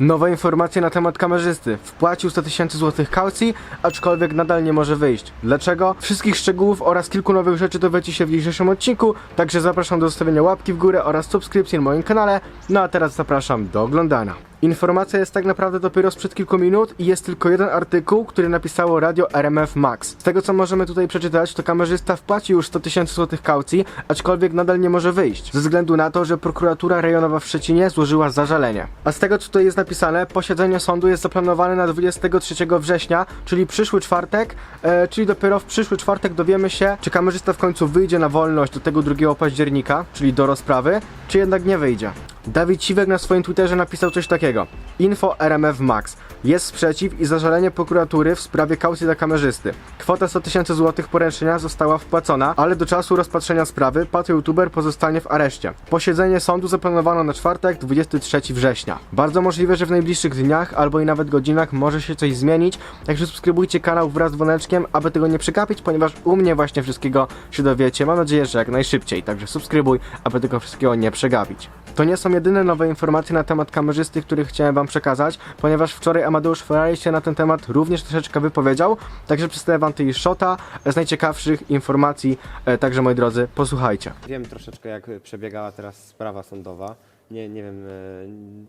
Nowe informacje na temat kamerzysty. Wpłacił 100 tysięcy złotych kaucji, aczkolwiek nadal nie może wyjść. Dlaczego? Wszystkich szczegółów oraz kilku nowych rzeczy dowiecie się w dzisiejszym odcinku, także zapraszam do zostawienia łapki w górę oraz subskrypcji na moim kanale. No a teraz zapraszam do oglądania. Informacja jest tak naprawdę dopiero sprzed kilku minut i jest tylko jeden artykuł, który napisało Radio RMF Max. Z tego co możemy tutaj przeczytać, to kamerzysta wpłacił już 100 tysięcy złotych kaucji, aczkolwiek nadal nie może wyjść, ze względu na to, że prokuratura rejonowa w Szczecinie złożyła zażalenie. A z tego co tutaj jest napisane, posiedzenie sądu jest zaplanowane na 23 września, czyli przyszły czwartek, e, czyli dopiero w przyszły czwartek dowiemy się, czy kamerzysta w końcu wyjdzie na wolność do tego 2 października, czyli do rozprawy, czy jednak nie wyjdzie. Dawid Siwek na swoim Twitterze napisał coś takiego. Info RMF Max. Jest sprzeciw i zażalenie prokuratury w sprawie kaucji dla kamerzysty. Kwota 100 tysięcy złotych poręczenia została wpłacona, ale do czasu rozpatrzenia sprawy pan youtuber pozostanie w areszcie. Posiedzenie sądu zaplanowano na czwartek, 23 września. Bardzo możliwe, że w najbliższych dniach albo i nawet godzinach może się coś zmienić, także subskrybujcie kanał wraz z dzwoneczkiem, aby tego nie przegapić, ponieważ u mnie właśnie wszystkiego się dowiecie. Mam nadzieję, że jak najszybciej, także subskrybuj, aby tego wszystkiego nie przegapić. To nie są jedyne nowe informacje na temat kamerzysty, które chciałem wam przekazać, ponieważ wczoraj Amadeusz Ferrari się na ten temat również troszeczkę wypowiedział, także przedstawię wam tutaj shota z najciekawszych informacji, e, także moi drodzy, posłuchajcie. Wiem troszeczkę jak przebiegała teraz sprawa sądowa. Nie, nie wiem, e,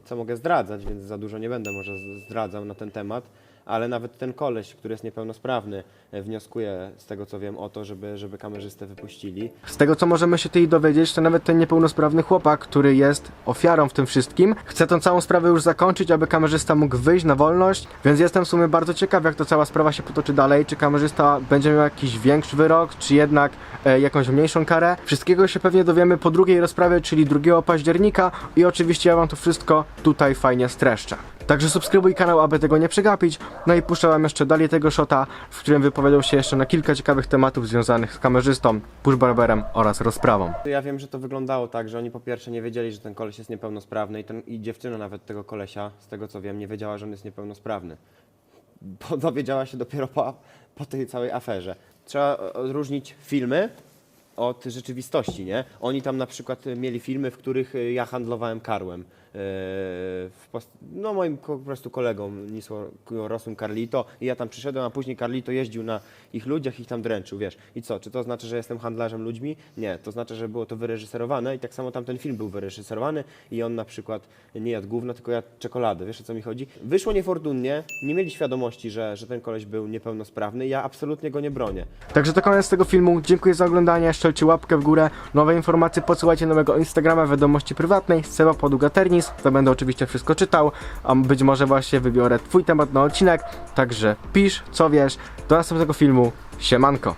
co mogę zdradzać, więc za dużo nie będę może zdradzał na ten temat, ale nawet ten koleś, który jest niepełnosprawny, e, wnioskuje z tego co wiem o to, żeby, żeby kamerzystę wypuścili. Z tego co możemy się tutaj dowiedzieć, to nawet ten niepełnosprawny chłopak, który jest ofiarą w tym wszystkim, chce tą całą sprawę już zakończyć, aby kamerzysta mógł wyjść na wolność, więc jestem w sumie bardzo ciekaw, jak to cała sprawa się potoczy dalej, czy kamerzysta będzie miał jakiś większy wyrok, czy jednak e, jakąś mniejszą karę. Wszystkiego się pewnie dowiemy po drugiej rozprawie, czyli 2 października i oczywiście ja wam to wszystko tutaj fajnie streszczę. Także subskrybuj kanał, aby tego nie przegapić. No i puszczę wam jeszcze dalej tego shota, w którym wypowiadał się jeszcze na kilka ciekawych tematów związanych z kamerzystą, pushbarberem oraz rozprawą. Ja wiem, że to wyglądało tak, że oni po pierwsze nie wiedzieli, że ten koleś jest niepełnosprawny i, ten, i dziewczyna nawet tego kolesia, z tego co wiem, nie wiedziała, że on jest niepełnosprawny. Bo dowiedziała się dopiero po, po tej całej aferze. Trzeba e, odróżnić filmy od rzeczywistości, nie? Oni tam na przykład mieli filmy, w których e, ja handlowałem karłem. e, no moim po prostu kolegą Nisło Rosum Carlito i ja tam przyszedłem, a później Carlito jeździł na ich ludziach i ich tam dręczył, wiesz. I co, czy to znaczy, że jestem handlarzem ludźmi? Nie, to znaczy, że było to wyreżyserowane i tak samo tamten film był wyreżyserowany i on na przykład nie jadł gówna, tylko jadł czekoladę, wiesz o co mi chodzi? Wyszło niefortunnie, nie mieli świadomości, że, że ten koleś był niepełnosprawny, ja absolutnie go nie bronię. Także to koniec tego filmu. Dziękuję za oglądanie. Szczelcie łapkę w górę. Nowe informacje podsyłajcie na mojego Instagrama wiadomości prywatnej. Seba Poduga Ternis. To będę oczywiście wszystko czytał. A być może właśnie wybiorę twój temat na odcinek. Także pisz, co wiesz. Do następnego filmu. Siemanko.